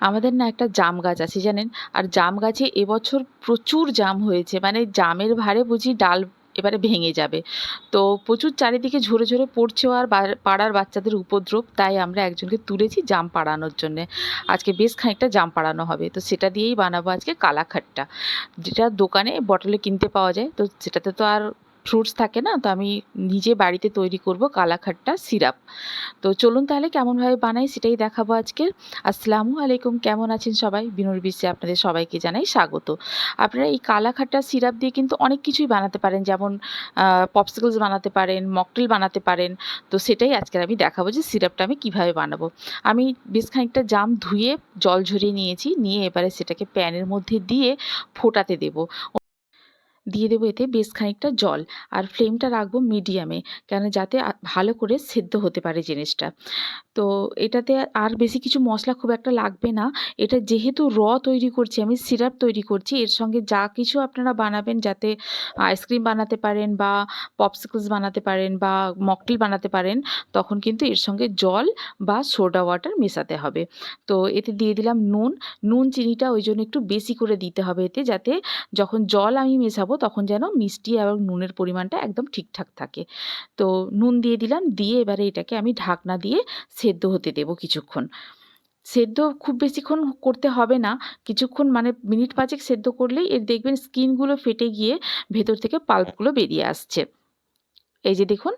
আমাদের না একটা জাম গাছ আছে জানেন? আর জাম গাছে এবছর প্রচুর জাম হয়েছে। মানে জামের ভারে বুঝি ডাল এবারে ভেঙে যাবে। তো প্রচুর চারিদিকে ঝরে ঝরে পড়ছেও আর পাড়ার বাচ্চাদের উপদ্রব। তাই আমরা একজনকে তুলেছি জাম পাড়ানোর জন্যে। আজকে বেশ খানিকটা জাম পাড়ানো হবে। তো সেটা দিয়েই বানাবো আজকে কালাখাট্টা। যেটা দোকানে বটলে কিনতে পাওয়া যায়। তো সেটাতে তো আর ফ্রুটস থাকে না, তো আমি নিজে বাড়িতে তৈরি করব কালাখাট্টা সিরাপ। তো চলুন তাহলে কেমনভাবে বানাই সেটাই দেখাবো আজকে আসসালামু আলাইকুম, কেমন আছেন সবাই? বিনুর বিশ্বে আপনাদের সবাইকে জানাই স্বাগত। আপনারা এই কালাখাট্টা সিরাপ দিয়ে কিন্তু অনেক কিছুই বানাতে পারেন, যেমন পপসিকলস বানাতে পারেন, মকটেল বানাতে পারেন। তো সেটাই আজকে আমি দেখাবো যে সিরাপটা আমি কীভাবে বানাবো। আমি বেশ খানিকটা জাম ধুয়ে জল ঝরিয়ে নিয়েছি, নিয়ে এবারে সেটাকে প্যানের মধ্যে দিয়ে ফোটাতে দেবো। দিয়ে দেবো এতে বেশ খানিকটা জল আর ফ্লেমটা রাখব মিডিয়ামে কেন যাতে ভালো করে সেদ্ধ হতে পারে জিনিসটা। তো এটাতে আর বেশি কিছু মশলা খুব একটা লাগবে না। এটা যেহেতু র তৈরি করছি, আমি সিরাপ তৈরি করছি, এর সঙ্গে যা কিছু আপনারা বানাবেন যাতে আইসক্রিম বানাতে পারেন বা পপসিকলস বানাতে পারেন বা মকটেল বানাতে পারেন, তখন কিন্তু এর সঙ্গে জল বা সোডা ওয়াটার মেশাতে হবে। তো এতে দিয়ে দিলাম নুন। নুন, চিনিটা ওই জন্য একটু বেশি করে দিতে হবে এতে, যাতে যখন জল আমি মেশাবো তখন যেন মিষ্টি এবং নুনের পরিমাণটা একদম ঠিকঠাক থাকে। তো নুন দিয়ে দিলাম দিয়ে এবারে এটাকে আমি ঢাকনা দিয়ে সেদ্ধ হতে দেবো কিছুক্ষণ। সেদ্ধ খুব বেশিক্ষণ করতে হবে না কিছুক্ষণ মানে মিনিট পাঁচেক সেদ্ধ করলেই এর দেখবেন স্কিনগুলো ফেটে গিয়ে ভেতর থেকে পাল্পগুলো বেরিয়ে আসছে। এই যে দেখুন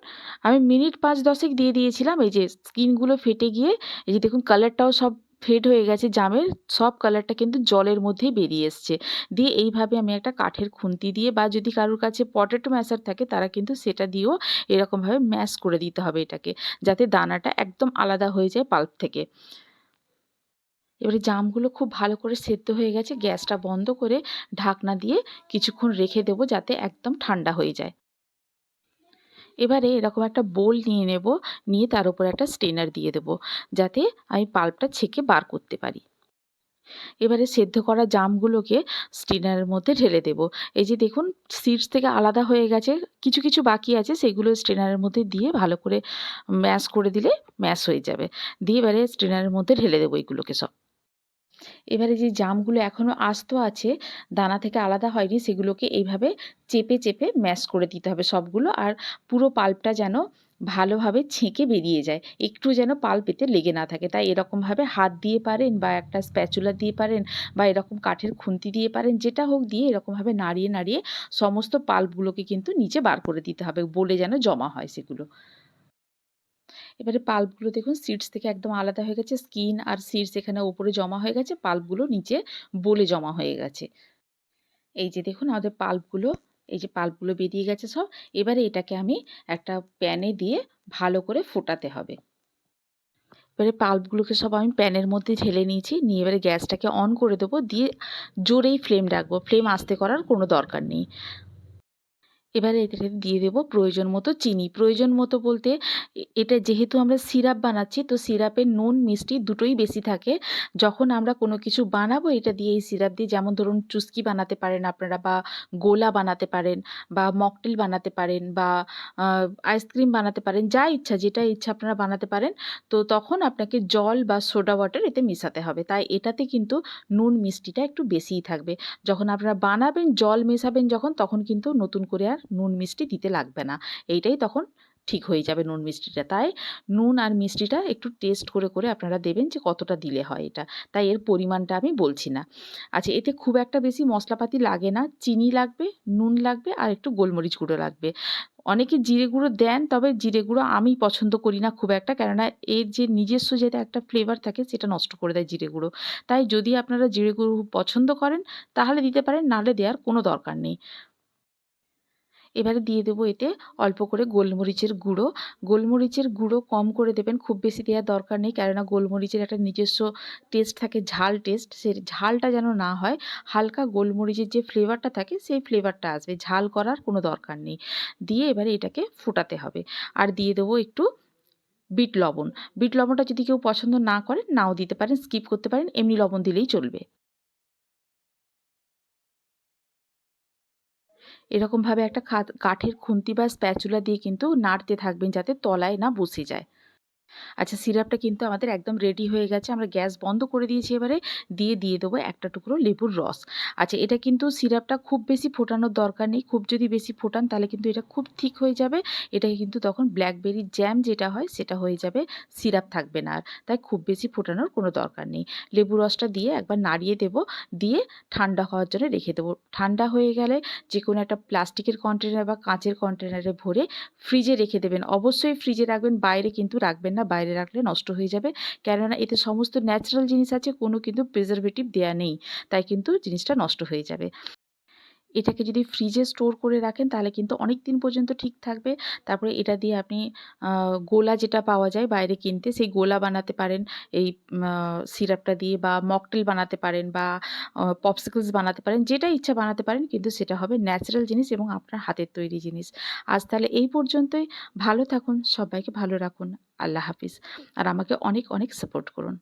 আমি মিনিট পাঁচ দশেক দিয়ে দিয়েছিলাম এই যে স্কিনগুলো ফেটে গিয়ে এই যে দেখুন কালারটাও সব ফেড হয়ে গেছে, জামের সব কালারটা কিন্তু জলের মধ্যেই বেরিয়ে এসছে। দিয়ে এইভাবে আমি একটা কাঠের খুন্তি দিয়ে বা যদি কারোর কাছে পটেটো ম্যাশার থাকে, তারা কিন্তু সেটা দিয়েও এরকমভাবে ম্যাশ করে দিতে হবে এটাকে, যাতে দানাটা একদম আলাদা হয়ে যায় পাল্প থেকে। এবারে জামগুলো খুব ভালো করে সেদ্ধ হয়ে গেছে, গ্যাসটা বন্ধ করে ঢাকনা দিয়ে কিছুক্ষণ রেখে দেবো, যাতে একদম ঠান্ডা হয়ে যায়। এবারে এরকম একটা বোল নিয়ে নেব, নিয়ে তার উপর একটা স্টেনার দিয়ে দেবো, যাতে আমি পাল্পটা ছেঁকে বার করতে পারি। এবারে সেদ্ধ করা জামগুলোকে স্টেনারের মধ্যে ঢেলে দেব। এই যে দেখুন, সিডস থেকে আলাদা হয়ে গেছে, কিছু কিছু বাকি আছে, সেগুলো স্টেনারের মধ্যে দিয়ে ভালো করে ম্যাশ করে দিলে ম্যাশ হয়ে যাবে। দিয়ে এবারে স্টেনারের মধ্যে ঢেলে দেবো এইগুলোকে সব। এবারে যে জামগুলো এখনও আস্ত আছে, দানা থেকে আলাদা হয়নি, সেগুলোকে এইভাবে চেপে চেপে ম্যাশ করে দিতে হবে সবগুলো। আর পুরো পাল্পটা যেন ভালোভাবে ছেঁকে বেরিয়ে যায়, একটু যেন পাল্প এতে লেগে না থাকে। তাই এরকমভাবে হাত দিয়ে পারেন বা একটা স্প্যাচুলা দিয়ে পারেন বা এরকম কাঠের খুন্তি দিয়ে পারেন, যেটা হোক দিয়ে এরকমভাবে নাড়িয়ে নাড়িয়ে সমস্ত পাল্পগুলোকে কিন্তু নিচে বার করে দিতে হবে বলে যেন জমা হয় সেগুলো। এবারে পাল্পগুলো দেখুন সিডস থেকে একদম আলাদা হয়ে গেছে স্কিন আর সিডস এখানে ওপরে জমা হয়ে গেছে, পাল্পগুলো নিচে বলে জমা হয়ে গেছে। এই যে দেখুন, আমাদের পাল্পগুলো, এই যে পাল্পগুলো বেরিয়ে গেছে সব, এবারে এটাকে আমি একটা প্যানে দিয়ে ভালো করে ফোটাতে হবে। এবারে পাল্পগুলোকে সব আমি প্যানের মধ্যে ঢেলে নিয়েছি, নিয়ে এবারে গ্যাসটাকে অন করে দেবো, দিয়ে জোরেই ফ্লেম রাখব ফ্লেম আস্তে করার কোনো দরকার নেই। এবারে এটাতে দিয়ে দেবো প্রয়োজন মতো চিনি। প্রয়োজন মতো বলতে এটা যেহেতু আমরা সিরাপ বানাচ্ছি, তো সিরাপের নুন, মিষ্টি দুটোই বেশি থাকে। যখন আমরা কোনো কিছু বানাবো, এটা দিয়ে এই সিরাপ দিয়ে যেমন ধরুন চুস্কি বানাতে পারেন আপনারা বা গোলা বানাতে পারেন বা মকটেল বানাতে পারেন বা আইসক্রিম বানাতে পারেন, যা ইচ্ছা, যেটা ইচ্ছা আপনারা বানাতে পারেন, তো তখন আপনাকে জল বা সোডা ওয়াটার এতে মেশাতে হবে। তাই এটাতে কিন্তু নুন, মিষ্টিটা একটু বেশিই থাকবে। যখন আপনারা বানাবেন, জল মেশাবেন যখন, তখন কিন্তু নতুন করে আর নুন মিষ্টি দিতে লাগবে না। এইটাই তখন ঠিক হয়ে যাবে নুন মিষ্টিটা। তাই নুন আর মিষ্টিটা একটু টেস্ট করে করে আপনারা দেবেন যে কতটা দিলে হয় এটা। তাই এর পরিমাণটা আমি বলছি না। আচ্ছা এতে খুব একটা বেশি মশলাপাতি লাগে না। চিনি লাগবে, নুন লাগবে আর একটু গোলমরিচ গুঁড়ো লাগবে। অনেকে জিরে গুঁড়ো দেন, তবে জিরে গুঁড়ো আমি পছন্দ করি না খুব একটা। কেননা এর যে নিজস্ব যেটা একটা ফ্লেভার থাকে সেটা নষ্ট করে দেয় জিরে গুঁড়ো। তাই যদি আপনারা জিরে গুঁড়ো পছন্দ করেন, তাহলে দিতে পারেন, নাহলে দেওয়ার কোনো দরকার নেই। এবারে দিয়ে দেবো এতে অল্প করে গোলমরিচের গুঁড়ো। গোলমরিচের গুঁড়ো কম করে দেবেন, খুব বেশি দেওয়ার দরকার নেই, কেননা গোলমরিচের একটা নিজস্ব টেস্ট থাকে, ঝাল টেস্ট সে ঝালটা যেন না হয়, হালকা গোলমরিচের যে ফ্লেভারটা থাকে, সেই ফ্লেভারটা আসবে, ঝাল করার কোনো দরকার নেই। দিয়ে এবারে এটাকে ফোটাতে হবে। আর দিয়ে দেবো একটু বিট লবণ। বিট লবণটা যদি কেউ পছন্দ না করেন, নাও দিতে পারেন স্কিপ করতে পারেন, এমনি লবণ দিলেই চলবে। এরকমভাবে একটা কাঠের খুন্তি বা স্প্যাচুলা দিয়ে কিন্তু নাড়তে থাকবেন যাতে তলায় না বসে যায়। আচ্ছা সিরাপটা কিন্তু আমাদের একদম রেডি হয়ে গেছে। আমরা গ্যাস বন্ধ করে দিয়েছি এবারে। দিয়ে, দিয়ে দেবো একটা টুকরো লেবুর রস। আচ্ছা এটা কিন্তু সিরাপটা খুব বেশি ফোটানোর দরকার নেই। খুব যদি বেশি ফোটান তাহলে কিন্তু এটা খুব ঠিক হয়ে যাবে। এটাকে কিন্তু তখন ব্ল্যাকবেরির জ্যাম যেটা হয় সেটা হয়ে যাবে, সিরাপ থাকবে না আর। তাই খুব বেশি ফোটানোর কোনো দরকার নেই। লেবু রসটা দিয়ে একবার নাড়িয়ে দেবো, দিয়ে ঠান্ডা হওয়ার জন্য রেখে দেবো। ঠান্ডা হয়ে গেলে যে কোনো একটা প্লাস্টিকের কন্টেনার বা কাঁচের কন্টেনারে ভরে ফ্রিজে রেখে দেবেন। অবশ্যই ফ্রিজে রাখবেন, বাইরে কিন্তু রাখবেন না। বাইরে রাখলে নষ্ট হয়ে যাবে। কেননা এতে সমস্ত ন্যাচারাল জিনিস আছে, কোনো কিন্তু প্রিজারভেটিভ দেওয়া নেই। তাই কিন্তু জিনিসটা নষ্ট হয়ে যাবে। এটাকে যদি ফ্রিজে স্টোর করে রাখেন তাহলে কিন্তু অনেক দিন পর্যন্ত ঠিক থাকবে। তারপরে এটা দিয়ে আপনি গোলা যেটা পাওয়া যায় বাইরে কিনতে সেই গোলা বানাতে পারেন এই সিরাপটা দিয়ে বা মকটেল বানাতে পারেন বা পপসিকলস বানাতে পারেন। যেটা ইচ্ছা বানাতে পারেন কিন্তু সেটা হবে ন্যাচারাল জিনিস এবং আপনার হাতের তৈরি জিনিস। আজ তাহলে এই পর্যন্তই। ভালো থাকুন, সবাইকে ভালো রাখুন। আল্লাহ হাফিজ। আর আমাকে অনেক, অনেক সাপোর্ট করুন।